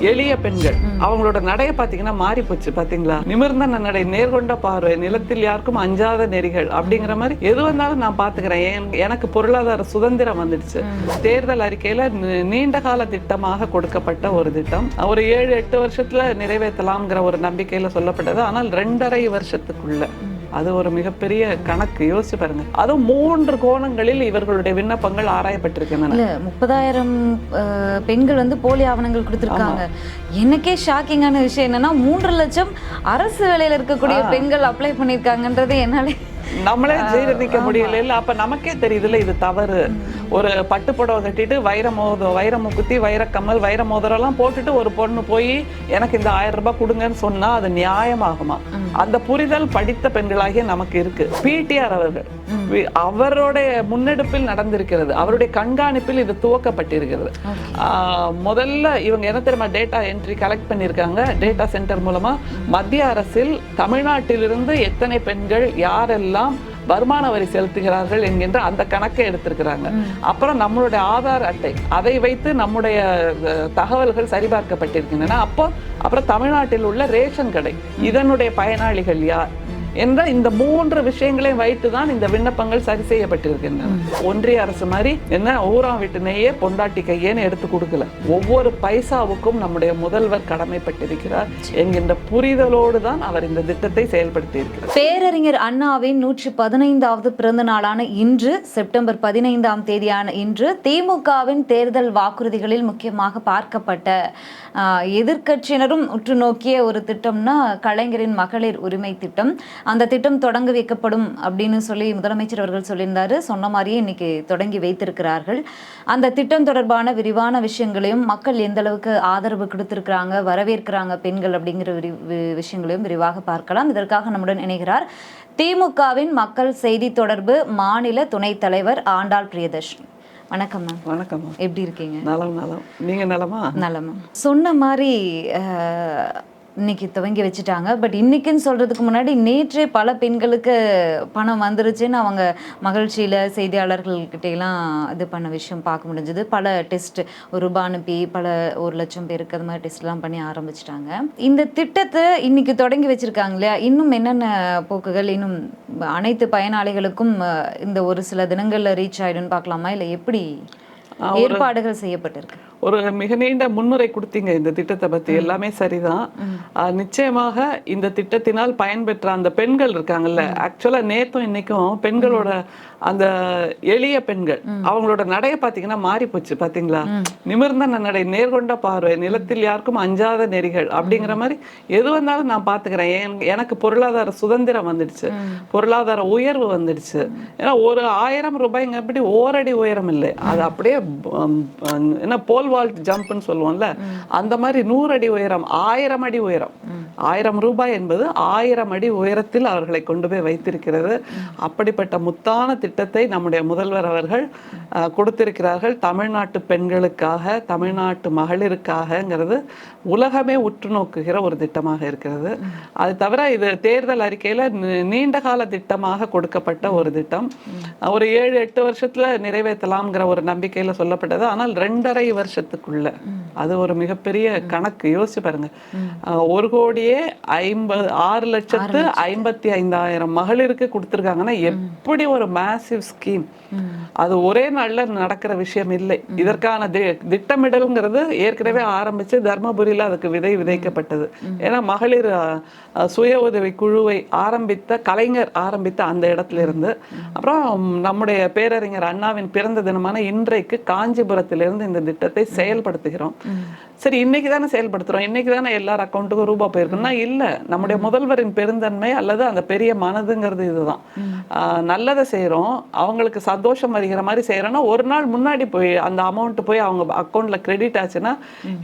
எளிய பெண்கள். அவங்களோட நடைய பாத்தீங்கன்னா மாறி போச்சு. பாத்தீங்களா நிமிர்ந்த நடை நேர்கொண்ட பார்வை நிலத்தில் யாருக்கும் அஞ்சாத நெறிகள் அப்படிங்கிற மாதிரி எது வந்தாலும் நான் பாத்துக்கிறேன் என்- எனக்கு பொருளாதார சுதந்திரம் வந்துடுச்சு. தேர்தல் அறிக்கையில நீண்ட கால திட்டமாக கொடுக்கப்பட்ட ஒரு திட்டம். ஒரு ஏழு எட்டு வருஷத்துல நிறைவேற்றலாம்ங்கிற ஒரு நம்பிக்கையில சொல்லப்பட்டது. ஆனால் ரெண்டரை வருஷத்துக்குள்ள அது ஒரு மிகப்பெரிய கணக்கு. யோசிச்சு பாருங்க. அதுவும் மூன்று கோணங்களில் இவர்களுடைய விண்ணப்பங்கள் ஆராயப்பட்டிருக்கின்றன. முப்பதாயிரம் பெண்கள் வந்து போலி ஆவணங்கள் கொடுத்திருக்காங்க. எனக்கே ஷாக்கிங்கான விஷயம் என்னன்னா மூன்று லட்சம் அரசு வேலையில இருக்கக்கூடிய பெண்கள் அப்ளை பண்ணிருக்காங்கன்றது என்னால நம்மளே ஜீரணிக்க முடியல. இல்ல அப்ப நமக்கே தெரியுதுல்ல இது தவறு. ஒரு பட்டு புடவை கட்டிட்டு வைர மோத வைர முக்குத்தி வைர கம்மல் வைர மோதிரம் எல்லாம் போட்டுட்டு ஒரு பொண்ணு போய் எனக்கு இந்த ஆயிரம் ரூபாய் கொடுங்கன்னு சொன்னா அது நியாயமாகுமா? அந்த புரிதல் படித்த பெண்களாகிய நமக்கு இருக்கு. பிடிஆர் அவர்கள். அவருடைய முன்னெடுப்பில் நடந்திருக்கிறது. அவருடைய கண்காணிப்பில் இது துவக்கப்பட்டிருக்கிறது. முதல்ல இவங்க என்ன தெரியுமா டேட்டா என்ட்ரி கலெக்ட் பண்ணியிருக்காங்க. டேட்டா சென்டர் மூலமா மத்திய அரசில் தமிழ்நாட்டிலிருந்து எத்தனை பெண்கள் யாரெல்லாம் வருமான வரி செலுத்துகிறார்கள் என்கின்ற அந்த கணக்கை எடுத்திருக்கிறாங்க. அப்புறம் நம்மளுடைய ஆதார் அட்டை அதை வைத்து நம்முடைய தகவல்கள் சரிபார்க்கப்பட்டிருக்கின்றன. அப்போ அப்புறம் தமிழ்நாட்டில் உள்ள ரேஷன் கடை இதனுடைய பயனாளிகள் யார்? என்ற இந்த மூன்று விஷயங்களையும் வைத்து தான் இந்த விண்ணப்பங்கள் சரி செய்யப்பட்டிருக்கின்றன. ஒன்றிய அரசு மாதிரி என்ன ஊராம் வீட்டு நெய்யே பொண்டாட்டி கையேன்னு எடுத்து கொடுக்கல. ஒவ்வொரு பைசாவுக்கும் நம்முடைய முதல்வர் கடமைப்பட்டிருக்கிறார் என்கின்ற புரிதலோடு தான் அவர் இந்த திட்டத்தை செயல்படுத்தி இருக்கிறார் பேரறிஞர் அண்ணாவின் நூற்றி பதினைந்தாவது பிறந்த நாளான இன்று செப்டம்பர் பதினைந்தாம் தேதியான இன்று திமுகவின் தேர்தல் வாக்குறுதிகளில் முக்கியமாக பார்க்கப்பட்ட ஆஹ், எதிர்க்கட்சியினரும் உற்று நோக்கிய ஒரு திட்டம்னா கலைஞரின் மகளிர் உரிமை திட்டம். அந்த திட்டம் தொடங்கி வைக்கப்படும் அப்படின்னு சொல்லி முதலமைச்சர் அவர்கள் சொல்லியிருந்தாரு. சொன்ன மாதிரியே இன்னைக்கு தொடங்கி வைத்திருக்கிறார்கள். அந்த திட்டம் தொடர்பான விரிவான விஷயங்களையும் மக்கள் எந்த அளவுக்கு ஆதரவு கொடுத்திருக்கிறாங்க வரவேற்கிறாங்க பெண்கள் அப்படிங்கிற விஷயங்களையும் விரிவாக பார்க்கலாம். இதற்காக நம்முடன் இணைகிறார் திமுகவின் மக்கள் செய்தி தொடர்பு மாநில துணைத் தலைவர் ஆண்டாள் பிரியதர்ஷினி. வணக்கம் மேம். வணக்கம் எப்படி இருக்கீங்க? நலம் நலம். நீங்க நலமா? நலம் சொன்ன மாதிரி இன்னைக்கு துவங்கி வச்சுட்டாங்க. பட் இன்னைக்குன்னு சொல்றதுக்கு முன்னாடி நேற்றே பல பெண்களுக்கு பணம் வந்துருச்சுன்னு அவங்க மகிழ்ச்சியில செய்தியாளர்கள்கிட்ட எல்லாம் இது பண்ண விஷயம் பார்க்க முடிஞ்சது. பல டெஸ்ட் ஒரு ரூபா அனுப்பி பல ஒரு லட்சம் பேருக்கு அது மாதிரி டெஸ்ட்லாம் பண்ணி ஆரம்பிச்சிட்டாங்க. இந்த திட்டத்தை இன்னைக்கு தொடங்கி வச்சிருக்காங்க இல்லையா? இன்னும் என்னென்ன போக்குகள்? இன்னும் அனைத்து பயனாளிகளுக்கும் இந்த ஒரு சில தினங்கள்ல ரீச் ஆயிடும்னு பார்க்கலாமா? இல்லை எப்படி ஏற்பாடுகள் செய்யப்பட்டிருக்கு? ஒரு மிக நீண்ட முன்னுரை கொடுத்தீங்க இந்த திட்டத்தை பத்தி. எல்லாமே சரிதான். நிச்சயமாக இந்த திட்டத்தினால் பயன்பெற்ற அந்த பெண்கள் இருக்காங்கல்ல. ஆக்சுவலா நேத்தும் இன்னைக்கும் பெண்களோட அந்த எளிய பெண்கள் அவங்களோட நடைய பாத்தீங்கன்னா மாறி போச்சு பாத்தீங்களா? நிமிர்ந்த நடை நேர்கொண்ட பார்வை நிலத்தில் யாருக்கும் அஞ்சாத நெறிகள் அப்படிங்கிற மாதிரி எது வந்தாலும் நான் பாத்துக்கிறேன். என்- எனக்கு பொருளாதார சுதந்திரம் வந்துடுச்சு. பொருளாதார உயர்வு வந்துடுச்சு. ஏன்னா ஒரு ஆயிரம் ரூபாய்ங்க அப்படி ஓரடி உயரம் இல்லை. அது அப்படியே என்ன போல் வால்ட் ஜம்ப்னு சொல்லுவோம்ல அந்த மாதிரி நூறு அடி உயரம் ஆயிரம் அடி உயரம். ஆயிரம் ரூபாய் என்பது ஆயிரம் அடி உயரத்தில் அவர்களை கொண்டு போய் வைத்திருக்கிறது. அப்படிப்பட்ட முத்தான திட்டத்தை நம்முடைய முதல்வர் அவர்கள் கொடுத்திருக்கிறார்கள். தமிழ்நாட்டு பெண்களுக்காக தமிழ்நாட்டு மகளிருக்காகங்கிறது உலகமே உற்று நோக்குகிற ஒரு திட்டமாக இருக்கிறது. அது தவிர இது தேர்தல் அறிக்கையில் நீண்ட கால திட்டமாக கொடுக்கப்பட்ட ஒரு திட்டம். ஒரு ஏழு எட்டு வருஷத்தில் நிறைவேற்றலாம்ங்கிற ஒரு நம்பிக்கையில் சொல்லப்பட்டது. ஆனால் ரெண்டரை வருஷம் வருஷத்துக்குள்ள. அது ஒரு மிகப்பெரிய கணக்கு. யோசிச்சு பாருங்க. ஒரு கோடியே ஐம்பது ஆறு லட்சத்து ஐம்பத்தி ஐந்தாயிரம் மகளிருக்கு கொடுத்துருக்காங்கன்னா எப்படி ஒரு மேசிவ் ஸ்கீம் அது ஒரே நாள்ல நடக்கிற விஷயம் இல்லை. இதற்கான தி- திட்டமிடல்ங்கிறது ஏற்கனவே ஆரம்பிச்சு தர்மபுரியில அதுக்கு விதை விதைக்கப்பட்டது. ஏன்னா மகளிர் சுய உதவி குழுவை ஆரம்பித்த கலைஞர் ஆரம்பித்த அந்த இடத்துல இருந்து அப்புறம் நம்முடைய பேரறிஞர் அண்ணாவின் பிறந்த தினமான இன்றைக்கு காஞ்சிபுரத்திலிருந்து இந்த திட்டத்தை செயல்படுத்துகிறோம். சரி இன்னைக்கு தானே செயல்படுத்துறோம். இன்னைக்கு தானே எல்லார் அக்கௌண்ட்டுக்கும் ரூபா போயிருக்குன்னா இல்ல. நம்முடைய முதல்வரின் பெருந்தன்மை அல்லது அந்த பெரிய மனதுங்கிறது இதுதான். ஆஹ் நல்லதை செய்கிறோம் அவங்களுக்கு சந்தோஷம் வருகிற மாதிரி செய்யறோம்னா ஒரு நாள் முன்னாடி போய் அந்த அமௌண்ட் போய் அவங்க அக்கௌண்ட்ல கிரெடிட் ஆச்சுன்னா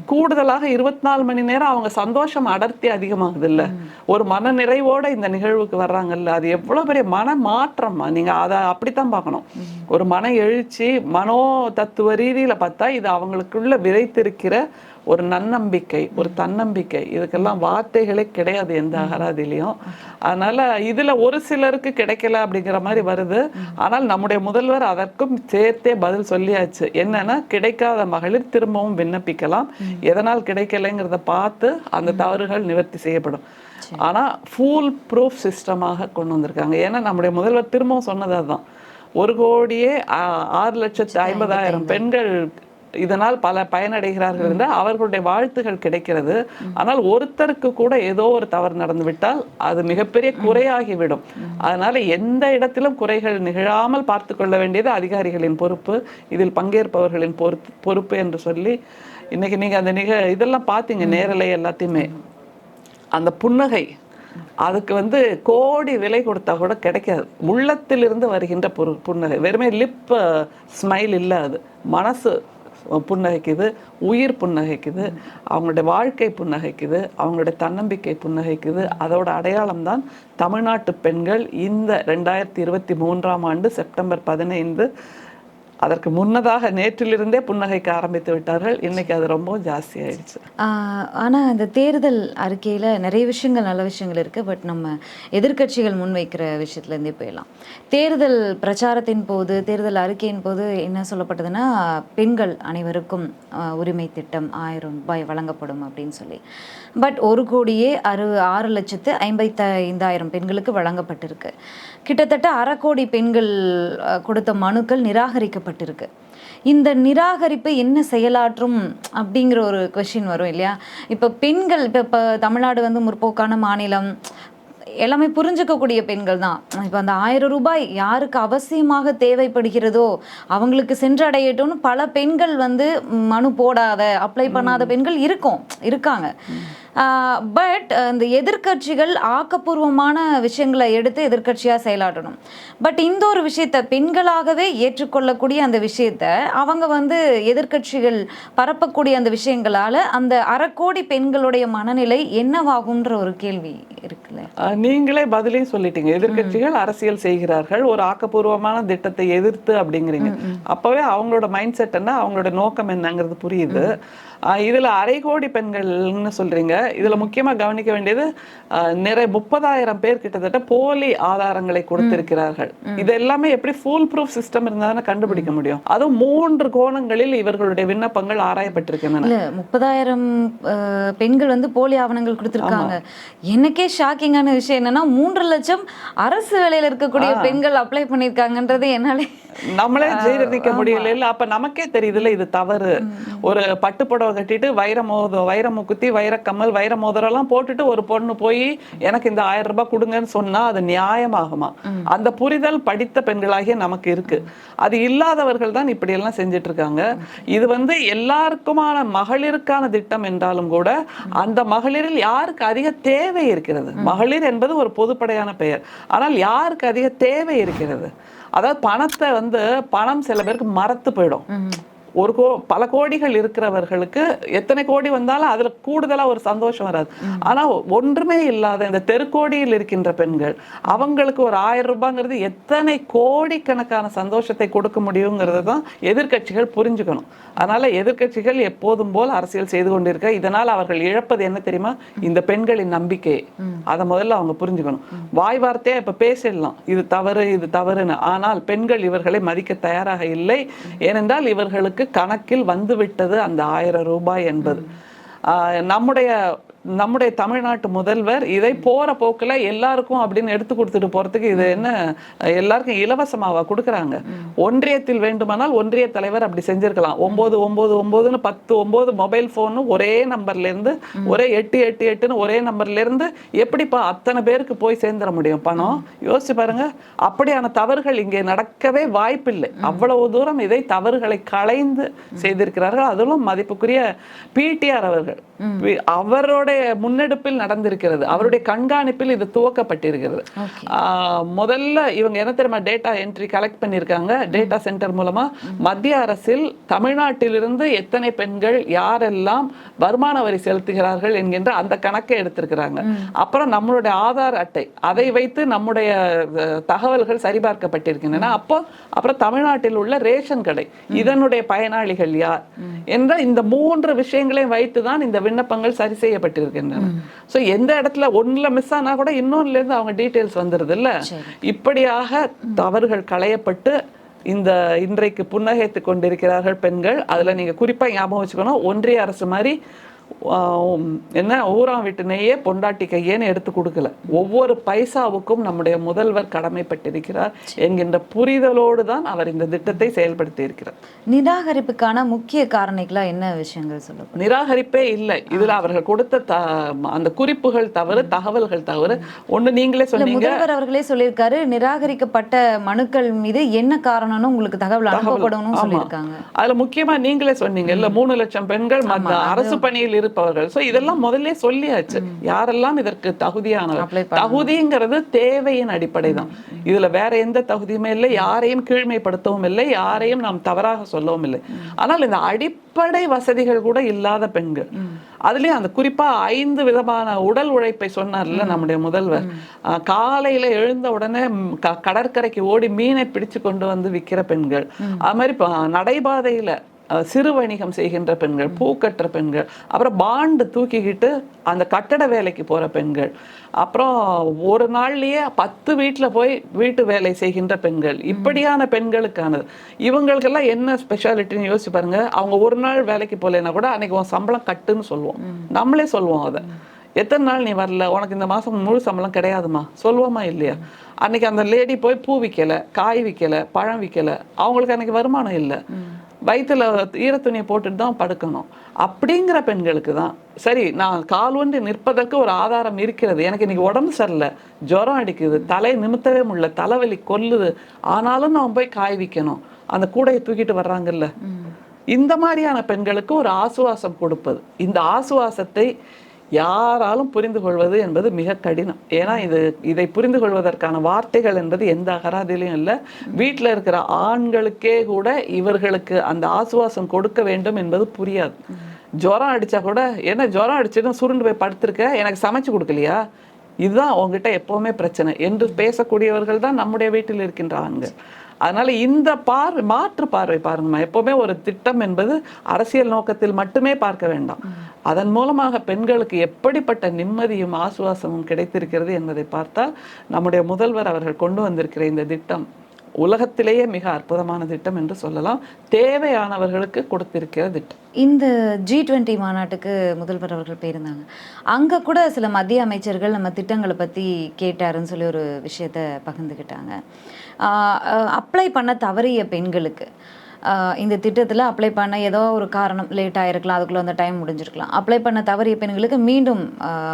கூடுதலாக இருபத்தி நாலு மணி நேரம் அவங்க சந்தோஷம் அடர்த்தி அதிகமாகுது இல்ல ஒரு மன நிறைவோட இந்த நிகழ்வுக்கு வர்றாங்கல்ல அது எவ்வளவு பெரிய மன மாற்றம்மா நீங்க அதை அப்படித்தான் பார்க்கணும். ஒரு மன எழுச்சி மனோ தத்துவ ரீதியில பார்த்தா இது அவங்களுக்கு அவர்களுக்குள்ள விதைத்திருக்கிற ஒரு நன்னம்பிக்கை ஒரு தன்னம்பிக்கை. இதுக்கெல்லாம் வார்த்தைகளே கிடையாது எந்த அகராதிலையும் அதனால இதுல ஒரு சிலருக்கு கிடைக்கல அப்படிங்கிற மாதிரி வருது. ஆனால் நம்முடைய முதல்வர் அதற்கும் சேர்த்தே பதில் சொல்லியாச்சு. என்னன்னா கிடைக்காத மகளிர் திரும்பவும் விண்ணப்பிக்கலாம். எதனால் கிடைக்கலைங்கிறத பார்த்து அந்த தவறுகள் நிவர்த்தி செய்யப்படும். ஆனா ஃபுல் ப்ரூஃப் சிஸ்டமாக கொண்டு வந்திருக்காங்க. ஏன்னா நம்முடைய முதல்வர் திரும்பவும் சொன்னது அதுதான். ஒரு கோடியே ஆறு லட்சத்து ஐம்பதாயிரம் பெண்கள் இதனால் பல பயனடைகிறார்கள் என்று அவர்களுடைய வாழ்த்துகள் கிடைக்கிறது. ஆனால் ஒருத்தருக்கு கூட ஏதோ ஒரு தவறு நடந்து விட்டால் அது மிகப்பெரிய குறையாகிவிடும். அதனால எந்த இடத்திலும் குறைகள் நிகழாமல் பார்த்து கொள்ள வேண்டியது அதிகாரிகளின் பொறுப்பு. இதில் பங்கேற்பவர்களின் பொறுப்பு பொறுப்பு என்று சொல்லி இன்னைக்கு நீங்க அந்த நிக இதெல்லாம் பார்த்தீங்க நேரலை எல்லாத்தையுமே. அந்த புன்னகை அதுக்கு வந்து கோடி விலை கொடுத்தா கூட கிடைக்காது. உள்ளத்திலிருந்து வருகின்ற பொரு புன்னகை. வெறுமே லிப் ஸ்மைல் இல்லை அது. மனசு புன்னகைக்குது உயிர் புன்னகைக்குது அவங்களுடைய வாழ்க்கை புன்னகைக்குது அவங்களுடைய தன்னம்பிக்கை புன்னகைக்குது. அதோட அடையாளம் தான் தமிழ்நாட்டு பெண்கள் இந்த ரெண்டாயிரத்தி இருபத்தி மூன்றாம் ஆண்டு செப்டம்பர் பதினைந்து அதற்கு முன்னதாக நேற்றிலிருந்தே புன்னகைக்க ஆரம்பித்து விட்டார்கள். இன்னைக்கு அது ரொம்ப ஜாஸ்தி ஆயிடுச்சு. அந்த தேர்தல் அறிக்கையில் நிறைய விஷயங்கள் நல்ல விஷயங்கள் இருக்கு. பட் நம்ம எதிர்க்கட்சிகள் முன்வைக்கிற விஷயத்துலேருந்தே போயிடலாம். தேர்தல் பிரச்சாரத்தின் போது தேர்தல் அறிக்கையின் போது என்ன சொல்லப்பட்டதுன்னா பெண்கள் அனைவருக்கும் உரிமை திட்டம் ஆயிரம் ரூபாய் வழங்கப்படும் அப்படின்னு சொல்லி. பட் ஒரு கோடியே அறு ஆறு லட்சத்து ஐம்பத்தி ஐந்தாயிரம் பெண்களுக்கு வழங்கப்பட்டிருக்கு. கிட்டத்தட்ட அரை கோடி பெண்கள் கொடுத்த மனுக்கள் நிராகரிக்கப்பட்டிருக்கு. இந்த நிராகரிப்பு என்ன செயலாற்றும் அப்படிங்கிற ஒரு கொஷின் வரும் இல்லையா? இப்போ பெண்கள் இப்போ இப்போ தமிழ்நாடு வந்து முற்போக்கான மாநிலம் எல்லாமே புரிஞ்சுக்கக்கூடிய பெண்கள் தான். இப்போ அந்த ஆயிரம் ரூபாய் யாருக்கு அவசியமாக தேவைப்படுகிறதோ அவங்களுக்கு சென்றடையட்டும்னு பல பெண்கள் வந்து மனு போடாத அப்ளை பண்ணாத பெண்கள் இருக்கும் இருக்காங்க. பட் இந்த எதிர்க்கட்சிகள் ஆக்கப்பூர்வமான விஷயங்களை எடுத்து எதிர்க்கட்சியாக செயலாற்றணும். பட் இந்த ஒரு விஷயத்த பெண்களாகவே ஏற்றுக்கொள்ளக்கூடிய அந்த விஷயத்த அவங்க வந்து எதிர்க்கட்சிகள் பரப்பக்கூடிய அந்த விஷயங்களால அந்த அறக்கோடி பெண்களுடைய மனநிலை என்னவாகுன்ற ஒரு கேள்வி இருக்குல்ல? நீங்களே பதிலையும் சொல்லிட்டீங்க. எதிர்க்கட்சிகள் அரசியல் செய்கிறார்கள். ஒரு ஆக்கப்பூர்வமான திட்டத்தை எதிர்த்து அப்படிங்கிறீங்க. அப்பவே அவங்களோட மைண்ட் செட் என்ன? அவங்களோட நோக்கம் என்னங்கிறது புரியுது. இதுல அரை கோடி பெண்கள்னு சொல்றீங்க. இதுல முக்கியமா கவனிக்க வேண்டியது நிறைய முப்பதாயிரம் பேர் கிட்டத்தட்ட போலி ஆதாரங்களை கொடுத்திருக்கிறார்கள். இது எல்லாமே எப்படி ஃபுல் ப்ரூஃப் சிஸ்டம் இருந்தா கண்டுபிடிக்க முடியும். அதுவும் மூன்று கோணங்களில் இவர்களுடைய விண்ணப்பங்கள் ஆராயப்பட்டிருக்கின்றன. முப்பதாயிரம் பெண்கள் வந்து போலி ஆவணங்கள் கொடுத்திருக்காங்க. எனக்கே ஷாக்கிங்கான விஷயம் என்னன்னா மூன்று லட்சம் அரசு வேலையில இருக்கக்கூடிய பெண்கள் அப்ளை பண்ணிருக்காங்கன்றது என்னாலே நம்மளே ஜீரணிக்க முடியல. அப்ப நமக்கே தெரியுதுல்ல இது தவறு. ஒரு பட்டு புடவை கட்டிட்டு வைர மோத வைர முக்குத்தி வைர கம்மல் வைர மோதிரம் எல்லாம் போட்டுட்டு ஒரு பொண்ணு போய் எனக்கு இந்த ஆயிரம் ரூபாய் கொடுங்கன்னு சொன்னா அது நியாயமாகுமா? அந்த புரிதல் படித்த பெண்களாகிய நமக்கு இருக்கு. அது இல்லாதவர்கள் தான் இப்படி எல்லாம் செஞ்சுட்டு இருக்காங்க இது வந்து எல்லாருக்குமான மகளிருக்கான திட்டம் என்றாலும் கூட அந்த மகளிரில் யாருக்கு அதிக தேவை இருக்கிறது? மகளிர் என்பது ஒரு பொதுப்படையான பெயர். ஆனால் யாருக்கு அதிக தேவை இருக்கிறது? அதாவது பணத்தை வந்து பணம் சில பேருக்கு மறத்து போயிடும். ஒரு கோ பல கோடிகள் இருக்கிறவர்களுக்கு எத்தனை கோடி வந்தாலும் அதுல கூடுதலா ஒரு சந்தோஷம் வராது. ஆனா ஒன்றுமே இல்லாத இந்த தெருக்கோடியில் இருக்கின்ற பெண்கள் அவங்களுக்கு ஒரு ஆயிரம் ரூபாங்கிறது எத்தனை கோடிக்கணக்கான சந்தோஷத்தை கொடுக்க முடியுங்கிறது தான் எதிர்க்கட்சிகள் புரிஞ்சுக்கணும். அதனால எதிர்க்கட்சிகள் எப்போதும் போல் அரசியல் செய்து கொண்டிருக்க இதனால் அவர்கள் இழப்பது என்ன தெரியுமா? இந்த பெண்களின் நம்பிக்கை. அதை முதல்ல அவங்க புரிஞ்சுக்கணும். வாய் வார்த்தையா இப்ப பேசிடலாம். இது தவறு இது தவறுன்னு. ஆனால் பெண்கள் இவர்களை மதிக்க தயாராக இல்லை. ஏனென்றால் இவர்களுக்கு கணக்கில் வந்துவிட்டது அந்த ஆயிரம் ரூபாய் என்பது. ஆஹ் நம்முடைய நம்முடைய தமிழ்நாட்டு முதல்வர் இதை போற போக்குல எல்லாருக்கும் அப்படின்னு எடுத்து கொடுத்துட்டு போறதுக்கு இது என்ன எல்லாருக்கும் இலவசமாவா கொடுக்குறாங்க. ஒன்றியத்தில் வேண்டுமானால் ஒன்றிய தலைவர் அப்படி செஞ்சிருக்கலாம். ஒன்பது ஒன்பது ஒன்பதுன்னு பத்து ஒன்பது மொபைல் போனு ஒரே நம்பர்ல இருந்து ஒரே எட்டு எட்டு எட்டுன்னு ஒரே நம்பர்ல இருந்து எப்படிப்பா அத்தனை பேருக்கு போய் சேர்ந்துட முடியும் பணம்? யோசிச்சு பாருங்க. அப்படியான தவறுகள் இங்கே நடக்கவே வாய்ப்பில்லை. அவ்வளவு தூரம் இதை தவறுகளை களைந்து செய்திருக்கிறார்கள். அதிலும் மதிப்புக்குரிய பிடிஆர் அவர்கள். அவருடைய முன்னெடுப்பில் நடந்திருக்கிறது. அவருடைய கண்காணிப்பில் இது துவக்கப்பட்டிருக்கிறது. முதல்ல இவங்க என்ன தெரியுமா டேட்டா என்ட்ரி கலெக்ட் பண்ணியிருக்காங்க. டேட்டா சென்டர் மூலமா மத்திய அரசில் தமிழ்நாட்டிலிருந்து எத்தனை பெண்கள் யாரெல்லாம் வருமான வரி செலுத்துகிறார்கள் என்கின்ற அந்த கணக்கை எடுத்திருக்கிறாங்க. அப்புறம் நம்மளுடைய ஆதார் அட்டை அதை வைத்து நம்முடைய தகவல்கள் சரிபார்க்கப்பட்டிருக்கின்றன. அப்போ அப்புறம் தமிழ்நாட்டில் உள்ள ரேஷன் கடை இதனுடைய பயனாளிகள் யார்? என்ற இந்த மூன்று விஷயங்களையும் வைத்து தான் இந்த விண்ணப்பங்கள் சரி செய்யப்பட்டிருக்கின்றன ஸோ எந்த இடத்துல ஒண்ணுல மிஸ் ஆனா கூட இன்னொன்னுல இருந்து அவங்க டீட்டெயில்ஸ் வந்துருது இல்ல. இப்படியாக தவறுகள் களையப்பட்டு இந்த இன்றைக்கு புன்னகைத்து கொண்டிருக்கிறார்கள் பெண்கள். அதுல நீங்க குறிப்பா ஞாபகம் வச்சுக்கணும். ஒன்றிய அரசு மாதிரி என்ன? ஊராம் வீட்டு நெய்யே பொண்டாட்டி கையேன்னு எடுத்து கொடுக்கல. ஒவ்வொரு பைசாவுக்கும் நம்முடைய முதல்வர் கடமைப்பட்டிருக்கிறார் என்கின்ற புரிதலோடு தான் அவர் இந்த திட்டத்தை செயல்படுத்தி இருக்கிறார். நிராகரிப்புக்கான முக்கிய காரணிகளா என்ன விஷயங்கள் சொல்லப்படும் நிராகரிப்பே இல்லை. இதுல அவர்கள் கொடுத்த த- அந்த குறிப்புகள் தவறு தகவல்கள் தவறு. ஒண்ணு நீங்களே சொன்னீங்க. முதல்வர் அவர்களே சொல்லியிருக்காரு நிராகரிக்கப்பட்ட மனுக்கள் மீது என்ன காரணம்னு உங்களுக்கு தகவல் அனுப்பப்படும்னு ஆமா. சொல்லியிருக்காங்க. அதுல முக்கியமா நீங்களே சொன்னீங்க. இல்ல மூணு லட்சம் பெண்கள் அரசு பணியில் இருப்பவர்கள். சோ இதெல்லாம் முதல்ல சொல்லியாச்சு. யாரெல்லாம் இதற்கு தகுதியானவர்? தகுதிங்கிறது தேவையின் அடிப்படை தான் இதுல வேற எந்த தகுதியுமே இல்லை. யாரையும் கீழ்மைப்படுத்தவும் இல்லை. யாரையும் நாம் தவறாக சொல்லவும் இல்லை. ஆனால் இந்த அடிப்படை வசதிகள் கூட இல்லாத பெண்கள். அதுலயும் அந்த குறிப்பா ஐந்து விதமான உடல் உழைப்பை சொன்னார்ல நம்முடைய முதல்வர். காலையில எழுந்த உடனே கடற்கரைக்கு ஓடி மீனை பிடிச்சு கொண்டு வந்து விக்கிற பெண்கள். அது மாதிரி நடைபாதையில சிறு வணிகம் செய்கின்ற பெண்கள் பூ கட்டுற பெண்கள் அப்புறம் பாண்டு தூக்கிக்கிட்டு அந்த கட்டட வேலைக்கு போற பெண்கள். அப்புறம் ஒரு நாள்லயே பத்து வீட்டுல போய் வீட்டு வேலை செய்கின்ற பெண்கள். இப்படியான பெண்களுக்கானது. இவங்களுக்கெல்லாம் என்ன ஸ்பெஷாலிட்டின்னு யோசிச்சு பாருங்க. அவங்க ஒரு நாள் வேலைக்கு போகலைன்னா கூட அன்னைக்கு உன் சம்பளம் கட்டுன்னு சொல்லுவோம். நம்மளே சொல்லுவோம் அதை. எத்தனை நாள் நீ வரல? உனக்கு இந்த மாசம் முழு சம்பளம் கிடையாதுமா? சொல்லுவோமா இல்லையா? அன்னைக்கு அந்த லேடி போய் பூ விற்கல காய் விற்கல பழம் விற்கல அவங்களுக்கு அன்னைக்கு வருமானம் இல்லை. வயிற்றுல ஈரத்துணியை போட்டுட்டு தான் படுக்கணும். அப்படிங்கிற பெண்களுக்கு தான். சரி நான் கால் ஒன்று நிற்பதற்கு ஒரு ஆதாரம் இருக்கிறது. எனக்கு இன்னைக்கு உடம்பு சரியில்லை. ஜுரம் அடிக்குது. தலை நிமித்தவே முடியல. தலைவலி கொல்லுது ஆனாலும் நான் போய் காய் விற்கணும். அந்த கூடையை தூக்கிட்டு வர்றாங்கல்ல. இந்த மாதிரியான பெண்களுக்கு ஒரு ஆசுவாசம் கொடுப்பது. இந்த ஆசுவாசத்தை யாராலும் புரிந்து கொள்வது என்பது மிக கடினம். ஏன்னா இது இதை புரிந்து கொள்வதற்கான வார்த்தைகள் என்பது எந்த அகராதிலையும் இல்லை. வீட்டில் இருக்கிற ஆண்களுக்கே கூட இவர்களுக்கு அந்த ஆசுவாசம் கொடுக்க வேண்டும் என்பது புரியாது. ஜுரம் அடிச்சா கூட என்ன ஜுரம் அடிச்சுட்டு சுருண்டு போய் படுத்திருக்க? எனக்கு சமைச்சு கொடுக்கலையா? இதுதான் உங்ககிட்ட எப்போவுமே பிரச்சனை என்று பேசக்கூடியவர்கள் தான் நம்முடைய வீட்டில் இருக்கின்ற ஆண்கள் அதனால இந்த பார்வை மாற்று பார்வை பாருங்கம்மா எப்பவுமே ஒரு திட்டம் என்பது அரசியல் நோக்கத்தில் மட்டுமே பார்க்க வேண்டாம். அதன் மூலமாக பெண்களுக்கு எப்படிப்பட்ட நிம்மதியும் ஆசுவாசமும் கிடைத்திருக்கிறது என்பதை பார்த்தால் நம்முடைய முதல்வர் அவர்கள் கொண்டு வந்திருக்கிற இந்த திட்டம் உலகத்திலேயே மிக அற்புதமான திட்டம் என்று சொல்லலாம். தேவையானவர்களுக்கு கொடுத்திருக்கிற திட்டம். இந்த ஜி டுவெண்ட்டி மாநாட்டுக்கு முதல்வர் அவர்கள் போயிருந்தாங்க அங்கே கூட சில மத்திய அமைச்சர்கள் நம்ம திட்டங்களை பற்றி கேட்டாருன்னு சொல்லி ஒரு விஷயத்த பகிர்ந்துக்கிட்டாங்க அப்ளை பண்ண தவறிய பெண்களுக்கு. இந்த திட்டத்தில் அப்ளை பண்ண ஏதோ ஒரு காரணம் லேட் ஆகிருக்கலாம் அதுக்குள்ளே அந்த டைம் முடிஞ்சிருக்கலாம். அப்ளை பண்ண தவறிய பெண்களுக்கு மீண்டும்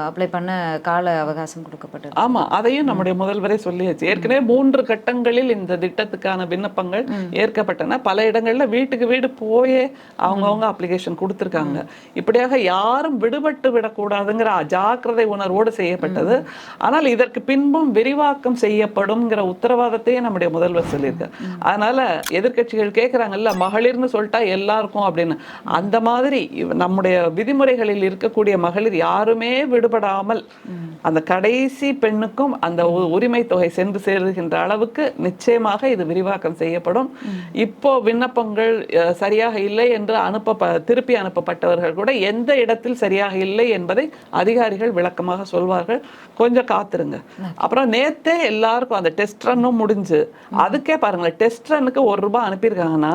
அப்ளை பண்ண கால அவகாசம் கொடுக்கப்பட்டது. ஆமா அதையும் நம்முடைய முதல்வரே சொல்லியாச்சு. ஏற்கனவே மூன்று கட்டங்களில் இந்த திட்டத்துக்கான விண்ணப்பங்கள் ஏற்கப்பட்டன. பல இடங்கள்ல வீட்டுக்கு வீடு போயே அவங்கவங்க அப்ளிகேஷன் கொடுத்துருக்காங்க. இப்படியாக யாரும் விடுபட்டு விடக்கூடாதுங்கிற ஜாக்கிரதை உணர்வோடு செய்யப்பட்டது. ஆனால் இதற்கு பின்பும் விரிவாக்கம் செய்யப்படும்ங்கிற உத்தரவாதத்தையே நம்முடைய முதல்வர் சொல்லியிருக்கார். அதனால எதிர்க்கட்சிகள் கேட்குறாங்கல்ல மகளிர்னு சொல்லிட்டா எல்லாருக்கும் அப்படின்னு. அந்த மாதிரி நம்முடைய விதிமுறைகளில் இருக்கக்கூடிய மகளிர் யாருமே விடுபடாமல் அந்த கடைசி பெண்ணுக்கும் அந்த உரிமை தொகை சென்று சேருகின்ற அளவுக்கு நிச்சயமாக இது விரிவாக்கம் செய்யப்படும். இப்போ விண்ணப்பங்கள் சரியாக இல்லை என்று அனுப்ப திருப்பி அனுப்பப்பட்டவர்கள் கூட எந்த இடத்தில் சரியாக இல்லை என்பதை அதிகாரிகள் விளக்கமாக சொல்வார்கள். கொஞ்சம் காத்திருங்க. அப்புறம் நேத்தே எல்லாருக்கும் அந்த டெஸ்ட் ரன்னும் முடிஞ்சு அதுக்கே பாருங்களேன் டெஸ்ட் ரன்னுக்கு ஒரு ரூபாய் அனுப்பியிருக்காங்கன்னா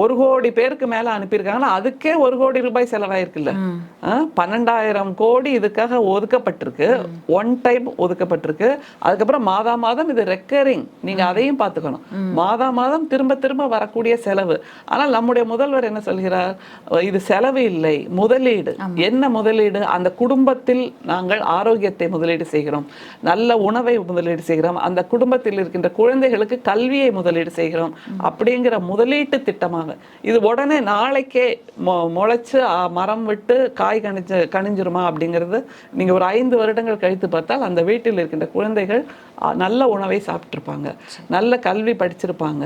ஒரு கோடி பேருக்கு மேல அனுப்பியிருக்காங்கன்னா அதுக்கே ஒரு கோடி ரூபாய் செலவாயிருக்குல்ல. பன்னெண்டாயிரம் கோடி இதுக்காக ஒதுக்கப்பட்டிருக்கு. One time ஒதுக்கப்பட்டிருக்கு. அதுக்கப்புறம் மாதா மாதம் இது ரெக்கரிங் நீங்க அதையும் பார்த்துக்கணும். மாதா மாதம் திரும்ப திரும்ப வரக்கூடிய செலவு. ஆனால் நம்முடைய முதல்வர் என்ன சொல்கிறார்? இது செலவு இல்லை முதலீடு. என்ன முதலீடு? அந்த குடும்பத்தில் நாங்கள் ஆரோக்கியத்தை முதலீடு செய்கிறோம். நல்ல உணவை முதலீடு செய்கிறோம். அந்த குடும்பத்தில் இருக்கின்ற குழந்தைகளுக்கு கல்வியை முதலீடு செய்கிறோம். அப்படிங்கிற முதலீட்டு திட்டமாக சொல்லுவாங்க இது உடனே நாளைக்கே மொ முளைச்சு மரம் விட்டு காய் கணிச்சு கணிஞ்சிருமா அப்படிங்கிறது நீங்க ஒரு ஐந்து வருடங்கள் கழித்து பார்த்தால் அந்த வீட்டில் இருக்கின்ற குழந்தைகள் நல்ல உணவை சாப்பிட்ருப்பாங்க நல்ல கல்வி படிச்சிருப்பாங்க.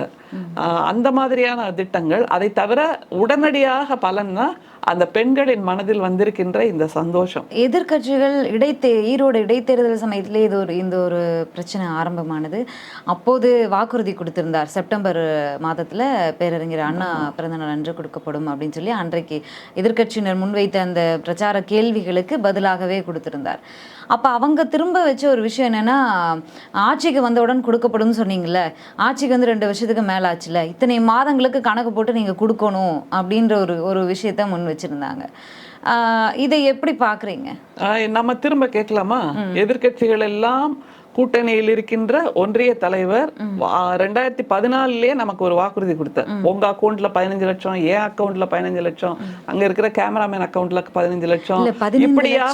அந்த மாதிரியான திட்டங்கள். அதை தவிர உடனடியாக பலன்னா அந்த பெண்களின் மனதில் வந்திருக்கின்ற இந்த சந்தோஷம். எதிர்க்கட்சிகள் இடைத்தே ஈரோடு இடைத்தேர்தல் சமயத்திலே இது ஒரு இந்த ஒரு பிரச்சனை ஆரம்பமானது. அப்போது வாக்குறுதி கொடுத்திருந்தார். செப்டம்பர் மாதத்தில் பேரறிஞர் அண்ணா பிறந்தநாள் அன்று கொடுக்கப்படும் அப்படின்னு சொல்லி அன்றைக்கு எதிர்க்கட்சியினர் முன்வைத்த அந்த பிரச்சார கேள்விகளுக்கு பதிலாகவே கொடுத்திருந்தார். அப்ப அவங்க திரும்ப வச்ச ஒரு விஷயம் என்னன்னா ஆட்சிக்கு வந்தவுடன் கொடுக்கப்படும் சொன்னீங்கல்ல ஆட்சிக்கு வந்து ரெண்டு வருஷத்துக்கு மேல ஆச்சுல இத்தனை மாதங்களுக்கு கணக்கு போட்டு நீங்க கொடுக்கணும் அப்படின்ற ஒரு ஒரு விஷயத்த முன் வச்சிருந்தாங்க. இதை எப்படி பாக்குறீங்க? ஆஹ் நம்ம திரும்ப கேட்கலாமா? எதிர்க்கட்சிகள் எல்லாம் கூட்டணியில் இருக்கின்ற ஒன்றிய தலைவர் ரெண்டாயிரத்தி பதினாலுலயே நமக்கு ஒரு வாக்குறுதி கொடுத்தார். உங்க அக்கவுண்ட்ல பதினஞ்சு லட்சம் என் அக்கவுண்ட்ல பதினஞ்சு லட்சம் அங்க இருக்கிற கேமராமேன் அக்கவுண்ட்ல பதினஞ்சு லட்சம். இப்படியாக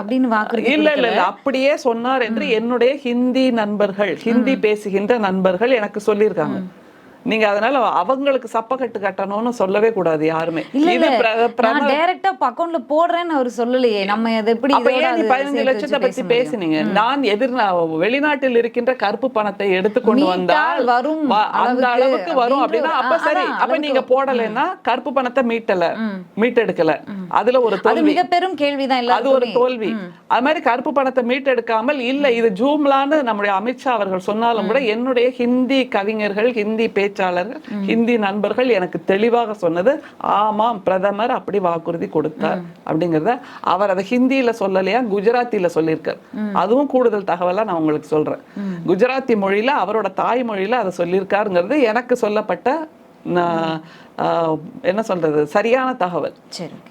அப்படின்னு வாக்குறுதி இல்ல இல்ல இல்ல. அப்படியே சொன்னார் என்று என்னுடைய ஹிந்தி நண்பர்கள் ஹிந்தி பேசுகின்ற நண்பர்கள் எனக்கு சொல்லியிருக்காங்க. நீங்க அதனால அவங்களுக்கு சப்பக்கட்டு கட்டணும்னு சொல்லவே கூடாது யாருமே. இல்ல இல்ல. நான் டைரக்டா அக்கவுண்ட்ல போடுறேன்னு அவர் சொல்லலையே. நம்ம அதை எப்படி பதினஞ்சு லட்சத்தை பத்தி? பேசுனீங்க? நான் எதிர் வெளிநாட்டில் இருக்கின்ற கருப்பு பணத்தை எடுத்துக்கொண்டு மீட்டால் வந்தால் வரும் அந்த அளவுக்கு. வரும் அப்படின்னா அப்ப சரி. அப்ப நீங்க போடலைன்னா கருப்பு பணத்தை மீட்டல. மீட்டெடுக்கல. அதுல ஒரு தோல்வி. மிக பெரும் கேள்விதான் அது ஒரு தோல்வி. அது மாதிரி கருப்பு பணத்தை மீட்டெடுக்காமல் இல்ல இது ஜூம்லான்னு நம்முடைய அமித்ஷா அவர்கள் சொன்னாலும் கூட என்னுடைய ஹிந்தி கவிஞர்கள் ஹிந்தி பேச்சாளர்கள் ஹிந்தி நண்பர்கள் எனக்கு தெளிவாக சொன்னது ஆமாம் பிரதமர் அப்படி வாக்குறுதி கொடுத்தார் அப்படிங்கறத அவர் அதை ஹிந்தியில சொல்லலையா குஜராத்தில சொல்லியிருக்கார். அதுவும் கூடுதல் தகவலா நான் உங்களுக்கு சொல்றேன். குஜராத்தி மொழியில அவரோட தாய்மொழியில அதை சொல்லியிருக்காருங்கிறது எனக்கு சொல்லப்பட்ட என்ன சொல்றது சரியான தகவல்.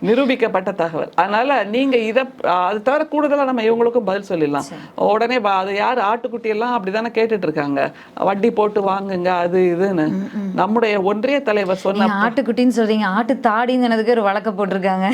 நிரூபிக்கப்பட்ட தகவல். அதனால நீங்க இத அது தவிர கூடுதலா நம்ம இவங்களுக்கும் பதில் சொல்லிடலாம். உடனே அது யார்? ஆட்டுக்குட்டி எல்லாம் அப்படிதானே கேட்டுட்டு இருக்காங்க வட்டி போட்டு வாங்குங்க அது இதுன்னு. நம்முடைய ஒன்றிய தலைவர் சொன்ன ஆட்டுக்குட்டின்னு சொல்றீங்க. ஆட்டு தாடின்னு சொன்னதுக்கு ஒரு வழக்க போட்டிருக்காங்க.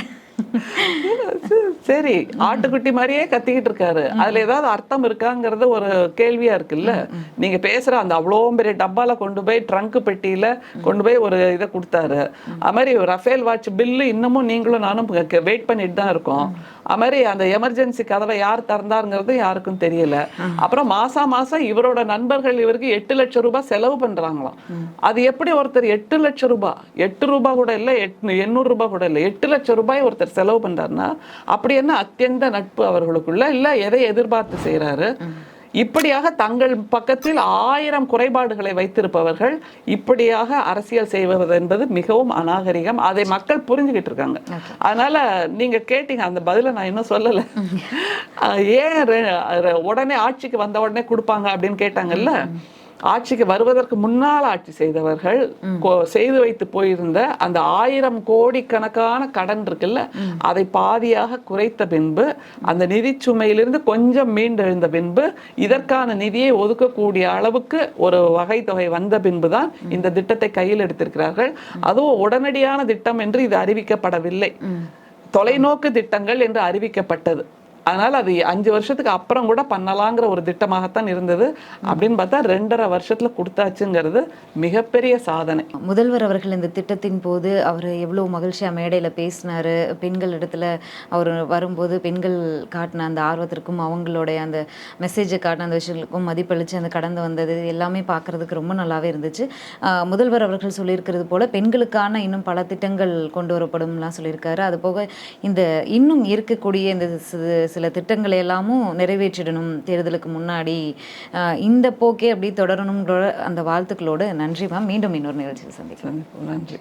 சரி ஆட்டுக்குட்டி மாதிரியே கத்திக்கிட்டு இருக்காரு. அதுல ஏதாவது அர்த்தம் இருக்காங்கிறது ஒரு கேள்வியா இருக்குல்ல? நீங்க பேசுற அந்த அவ்வளோ பெரிய டப்பால கொண்டு போய் ட்ரங்க் பெட்டியில கொண்டு போய் ஒரு இதை கொடுத்தாரு. அது மாதிரி ரஃபேல் வாட்ச் பில்லு இன்னமும் நீங்களும் நானும் வெயிட் பண்ணிட்டு தான் இருக்கோம். அது மாதிரி அந்த எமர்ஜென்சி கதவை யார் திறந்தாருங்கிறது யாருக்கும் தெரியல. அப்புறம் மாசா மாசம் இவரோட நண்பர்கள் இவருக்கு எட்டு லட்சம் ரூபாய் செலவு பண்றாங்களாம். அது எப்படி ஒருத்தர் எட்டு லட்சம் ரூபாய் எட்டு ரூபாய் கூட இல்ல எண்ணூறு ரூபாய் கூட இல்ல எட்டு லட்சம் ரூபாய் ஒருத்தர் செலவு பண்றாருன்னா அப்படி என்ன அத்தியந்த நட்பு அவர்களுக்குள்ள இல்ல எதை எதிர்பார்த்து செய்றாரு? இப்படியாக தங்கள் பக்கத்தில் ஆயிரம் குறைபாடுகளை வைத்திருப்பவர்கள் இப்படியாக அரசியல் செய்வது என்பது மிகவும் அநாகரிகம். அதை மக்கள் புரிஞ்சுக்கிட்டு இருக்காங்க. அதனால நீங்க கேட்டீங்க அந்த பதிலை நான் இன்னும் சொல்லல. ஏன் உடனே ஆட்சிக்கு வந்த உடனே கொடுப்பாங்க அப்படின்னு கேட்டாங்கல்ல? ஆட்சிக்கு வருவதற்கு முன்னால் ஆட்சி செய்தவர்கள் செய்து வைத்து போயிருந்த அந்த ஆயிரம் கோடிக்கணக்கான கடன் இருக்குல்ல அதை பாதியாக குறைத்த பின்பு அந்த நிதி சுமையிலிருந்து கொஞ்சம் மீண்டெழுந்த பின்பு இதற்கான நிதியை ஒதுக்கக்கூடிய அளவுக்கு ஒரு வகை தொகை வந்த பின்புதான் இந்த திட்டத்தை கையில் எடுத்திருக்கிறார்கள். அதுவும் உடனடியான திட்டம் என்று இது அறிவிக்கப்படவில்லை. தொலைநோக்கு திட்டங்கள் என்று அறிவிக்கப்பட்டது. அதனால் அது அஞ்சு வருஷத்துக்கு அப்புறம் கூட பண்ணலாங்கிற ஒரு திட்டமாகத்தான் இருந்தது. அப்படின்னு பார்த்தா ரெண்டரை வருஷத்தில் கொடுத்தாச்சுங்கிறது மிகப்பெரிய சாதனை. முதல்வர் அவர்கள் இந்த திட்டத்தின் போது அவர் எவ்வளோ மகிழ்ச்சியாக மேடையில் பேசினாரு. பெண்கள் இடத்துல அவர் வரும்போது பெண்கள் காட்டின அந்த ஆர்வத்திற்கும் அவங்களுடைய அந்த மெசேஜை காட்டின அந்த விஷயங்களுக்கும் மதிப்பளித்து அந்த கடந்து வந்தது எல்லாமே பார்க்கறதுக்கு ரொம்ப நல்லாவே இருந்துச்சு. முதல்வர் அவர்கள் சொல்லியிருக்கிறது போல் பெண்களுக்கான இன்னும் பல திட்டங்கள் கொண்டு வரப்படும்லாம் சொல்லியிருக்காரு. அது போக இந்த இன்னும் இருக்கக்கூடிய இந்த சில திட்டங்களை எல்லாமும் நிறைவேற்றிடணும் தேர்தலுக்கு முன்னாடி. இந்த போக்கே அப்படி தொடரணுங்கிற அந்த வாழ்த்துக்களோடு நன்றி மேம். மீண்டும் இன்னொரு நிகழ்ச்சியில் சந்திக்கலாம். நன்றி.